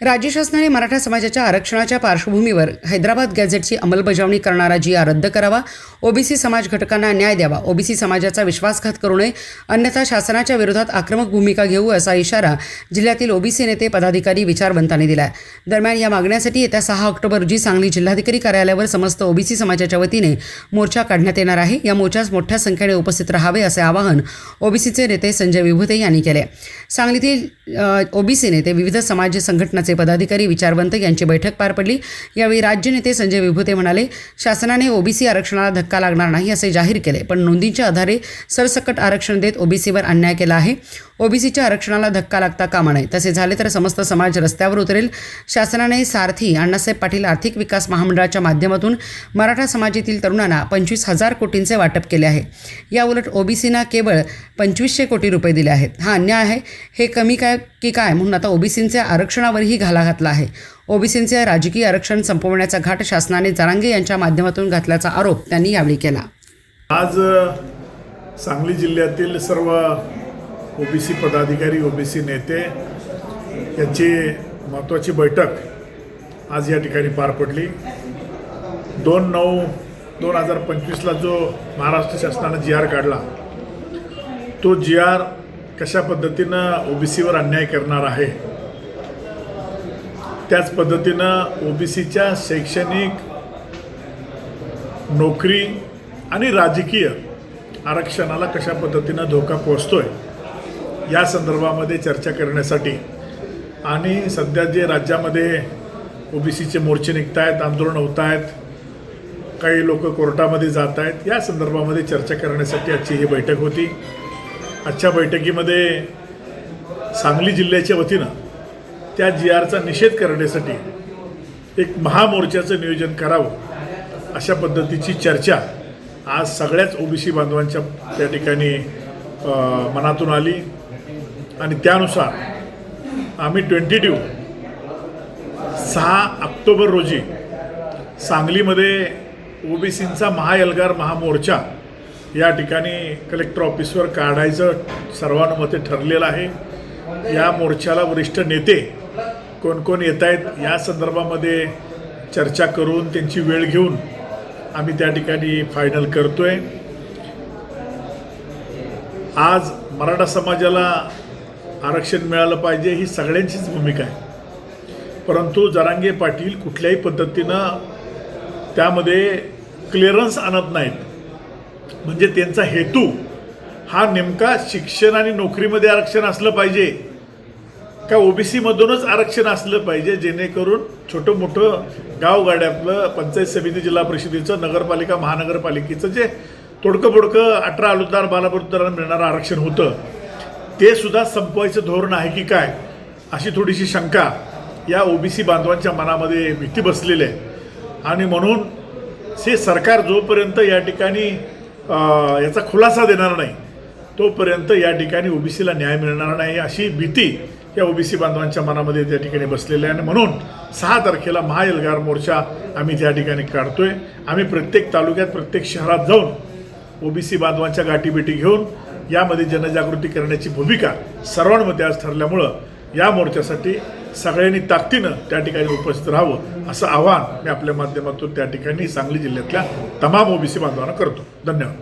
राज्य शासनाने मराठा समाजाच्या आरक्षणाच्या पार्श्वभूमीवर हैदराबाद गॅझेटची अंमलबजावणी करणारा जी आर रद्द करावा ओबीसी समाज घटकांना न्याय द्यावा ओबीसी समाजाचा विश्वासघात करू नये अन्यथा शासनाच्या विरोधात आक्रमक भूमिका घेऊ असा इशारा जिल्ह्यातील ओबीसी नेते पदाधिकारी विचारवंतांनी दिला दरम्यान या मागण्यासाठी येत्या सहा ऑक्टोबर रोजी सांगली जिल्हाधिकारी कार्यालयावर समस्त ओबीसी समाजाच्या वतीने मोर्चा काढण्यात येणार आहे. या मोर्चास मोठ्या संख्येने उपस्थित राहावे असे आवाहन ओबीसीचे नेते संजय विभूते यांनी केले. सांगलीतील ओबीसी नेते विविध समाज संघटनाचे पदाधिकारी विचारवंत यांची बैठक पार पडली. यावेळी राज्य नेते संजय विभूते म्हणाले शासनाने ओबीसी आरक्षणाला धक्का लागणार नाही असे जाहीर केले पण नोंदींच्या आधारे सरसकट आरक्षण देत ओबीसीवर अन्याय केला आहे. ओबीसीच्या आरक्षणाला धक्का लागता कामा नये. तसे झाले तर समस्त समाज रस्त्यावर उतरेल. शासनाने सारथी अण्णासाहेब पाटील आर्थिक विकास महामंडळाच्या माध्यमातून मराठा समाजातील तरुणांना पंचवीस हजार कोटींचे वाटप केले आहे. याउलट ओबीसीना केवळ पंचवीसशे कोटी रुपये दिले आहेत. हा अन्याय आहे. हे कमी काय की काय म्हणून आता ओबीसींच्या आरक्षणावरही घाला घातला आहे. ओबीसींचे राजकीय आरक्षण संपवण्याचा घाट शासनाने जरांगे यांच्या माध्यमातून घातल्याचा आरोप त्यांनी यावेळी केला. आज सांगली जिल्ह्यातील सर्व ओबीसी पदाधिकारी ओबीसी नेते यांची महत्त्वाची बैठक आज या ठिकाणी पार पडली. दोन नऊ दोन हजार पंचवीसला जो महाराष्ट्र शासनानं जी आर काढला तो जी आर कशा पद्धतीनं ओबीसीवर अन्याय करणार आहे? त्याच पद्धतीनं ओबीसीच्या शैक्षणिक नोकरी आणि राजकीय आरक्षणाला कशा पद्धतीनं धोका पोचतोय या संदर्भामध्ये चर्चा करण्यासाठी. आणि सध्या जे राज्यामध्ये ओबीसीचे मोर्चे निघत आहेत आंदोलन होत आहेत काही लोक कोर्टामध्ये जात आहेत या संदर्भामध्ये चर्चा करण्यासाठी आजची ही बैठक होती. आजच्या बैठकीमध्ये सांगली जिल्ह्याच्या वतीनं त्या जी आरचा निषेध करण्यासाठी एक महामोर्चाचं नियोजन करावं अशा पद्धतीची चर्चा आज सगळ्याच ओबीसी बांधवांच्या त्या ठिकाणी मनातून आली. आणि त्यानुसार आम्ही ट्वेंटी टू सहा ऑक्टोबर रोजी सांगलीमध्ये ओबीसींचा महाएल्गार महामोर्चा या ठिकाणी कलेक्टर ऑफिसवर काढायचं सर्वानुमते ठरलेलं आहे. या मोर्चाला वरिष्ठ नेते कोण कोण येत आहेत या संदर्भामध्ये चर्चा करून त्यांची वेळ घेऊन आम्ही त्या ठिकाणी फायनल करतोय. आज मराठा समाजाला आरक्षण मिळालं पाहिजे ही सगळ्यांचीच भूमिका आहे. परंतु जरांगे पाटील कुठल्याही पद्धतीनं त्यामध्ये क्लिअरन्स आणत नाहीत. म्हणजे त्यांचा हेतू हा नेमका शिक्षण आणि नोकरीमध्ये आरक्षण असलं पाहिजे. का ओबीसीमधूनच आरक्षण असलं पाहिजे जेणेकरून छोटं मोठं गावगाड्यातलं पंचायत समिती जिल्हा परिषदेचं नगरपालिका महानगरपालिकेचं जे तोडकं बोडकं अठरा अलुदार बालाबुद्दारांना मिळणारं आरक्षण होतं ते सुद्धा संपवायचं धोरण आहे की काय? अशी थोडीशी शंका या ओबीसी बांधवांच्या मनामध्ये भीती बसलेली आहे. आणि म्हणून हे सरकार जोपर्यंत या ठिकाणी याचा खुलासा देणार नाही. तोपर्यंत या ठिकाणी ओबीसीला न्याय मिळणार नाही अशी भीती या ओबीसी बांधवांच्या मनामध्ये त्या ठिकाणी बसलेली आहे. आणि म्हणून सहा तारखेला महाएल्गार मोर्चा आम्ही त्या ठिकाणी काढतोय. आम्ही प्रत्येक तालुक्यात प्रत्येक शहरात जाऊन ओबीसी बांधवांच्या गाठीभेटी घेऊन यामध्ये जनजागृती करण्याची भूमिका सर्वांमध्ये आज ठरल्यामुळं या मोर्चासाठी सगळ्यांनी ताकदीनं त्या ठिकाणी उपस्थित राहावं असं आवाहन मी आपल्या माध्यमातून त्या ठिकाणी सांगली जिल्ह्यातल्या तमाम ओबीसी बांधवांना करतो. धन्यवाद.